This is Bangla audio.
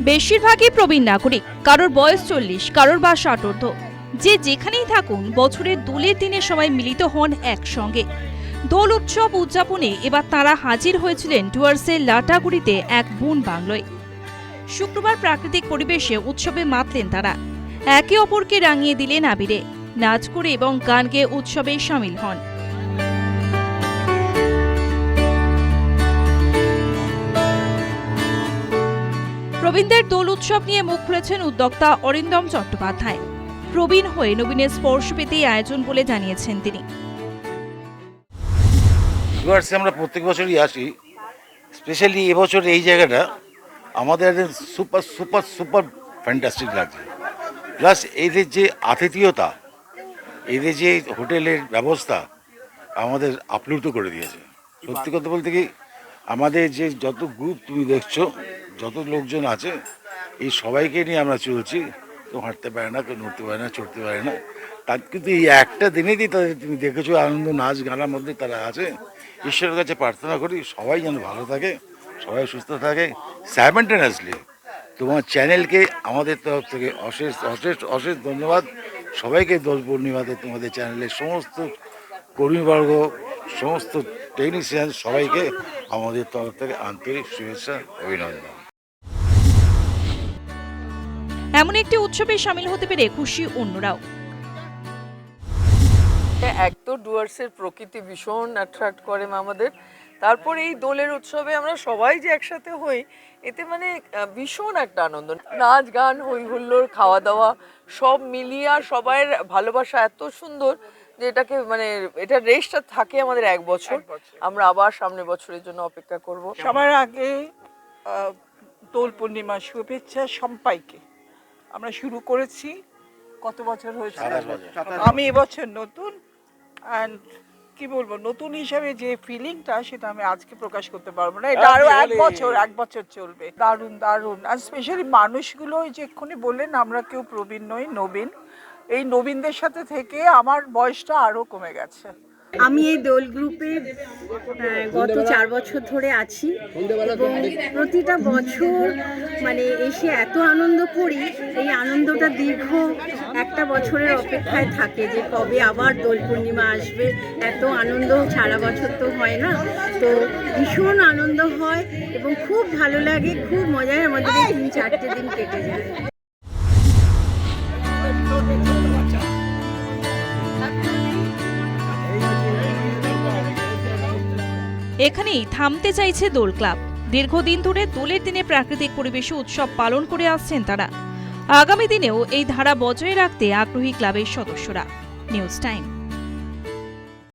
বেশিরভাগই প্রবীণ নাগরিক, কারোর বয়স চল্লিশ, কারোর বা ষাটোর্ধ যে যেখানেই থাকুন, বছরের দোলের দিনে সবাই মিলিত হন একসঙ্গে। দোল উৎসব উদযাপনে এবার তারা হাজির হয়েছিলেন ডুয়ার্সের লাটাগুড়িতে এক বুন বাংলোয়। শুক্রবার প্রাকৃতিক পরিবেশে উৎসবে মাতলেন তারা। একে অপরকে রাঙিয়ে দিলেন আবিরে। নাচ করে এবং গান গেয়ে উৎসবে সামিল হন। প্রবীণদের দোল উৎসব নিয়ে মুখ খুলেছেন উদ্যোক্তা অরিন্দম চট্টোপাধ্যায়। প্রবীণ হয়ে নবীনের স্পর্শ পেতেই আয়োজন বলে জানিয়েছেন তিনি। আমরা প্রত্যেক বছরই আসি। স্পেশালি এবছর এই জায়গাটা আমাদের সুপার সুপার সুপার ফ্যান্টাস্টিক লাগছে। প্লাস এদের যে আতিথেয়তা, এদের যে হোটেলের ব্যবস্থা আমাদের আপ্লুত করে দিয়েছে। সত্যি কথা বলতে কি, আমাদের যে যত গ্রুপ তুমি দেখছ যত লোকজন আছে, এই সবাইকে নিয়ে আমরা চলছি। কেউ হাঁটতে পারে না, কেউ নড়তে পারে না, চড়তে পারে না। তার কিন্তু এই একটা দিনেই তাদের তুমি দেখেছ, আনন্দ, নাচ, গানার মধ্যে তারা আছে। ঈশ্বরের কাছে প্রার্থনা করি, সবাই যেন ভালো থাকে, সবাই সুস্থ থাকে স্যামেন্টেনাসলি তোমার চ্যানেলকে আমাদের তরফ থেকে অশেষ অশেষ অশেষ ধন্যবাদ। সবাইকে দোল পূর্ণিমাতে তোমাদের চ্যানেলের সমস্ত কর্মীবর্গ, সমস্ত টেকনিশিয়ান সবাইকে আমাদের তরফ থেকে আন্তরিক শুভেচ্ছা, অভিনন্দন। এমন একটি উৎসবে সামিল হতে পেরে খুশি অন্যরাও। এক তো ডুয়ার্সের প্রকৃতি ভীষণ অ্যাট্রাক্ট করে আমাদের তারপর এই দোলের উৎসবে আমরা সবাই যে একসাথে হই এতে মানে ভীষণ একটা আনন্দ। নাচ গান হই হুল্লোড় খাওয়া দাওয়া সব মিলিয়ে আর সবাই ভালোবাসা এত সুন্দর যে এটাকে মানে এটা রেসটা থাকে আমাদের এক বছর। আমরা আবার সামনের বছরের জন্য অপেক্ষা করব। সবার আগে দোল পূর্ণিমা শুভেচ্ছা সবাইকে। আমরা শুরু করেছি। কত বছর হয়েছে? আমি এবছর নতুন। অ্যান্ড কি বলব নতুন হিসাবে যে ফিলিংটা সেটা আমি আজকে প্রকাশ করতে পারব না। এটা আরও এক বছর এক বছর চলবে। দারুণ দারুণ। আর স্পেশালি মানুষগুলো ওই যে এক্ষুনি বললেন আমরা কেউ প্রবীণ নই নবীন। এই নবীনদের সাথে থেকে আমার বয়সটা আরও কমে গেছে। আমি এই দোল গ্রুপে গত চার বছর ধরে আছি এবং প্রতিটা বছর মানে এসে এত আনন্দ করি, এই আনন্দটা দীর্ঘ একটা বছরের অপেক্ষায় থাকে যে কবে আবার দোল পূর্ণিমা আসবে, এত আনন্দ সারা বছর তো হয় না। তো ভীষণ আনন্দ হয় এবং খুব ভালো লাগে, খুব মজায় আমাদের তিন চারটে দিন কেটে যায়। এখানেই থামতে চাইছে দোল ক্লাব। দীর্ঘদিন ধরে দোলের দিনে প্রাকৃতিক পরিবেশে উৎসব পালন করে আসছেন তারা। আগামী দিনেও এই ধারা বজায় রাখতে আগ্রহী ক্লাবের সদস্যরা। News time.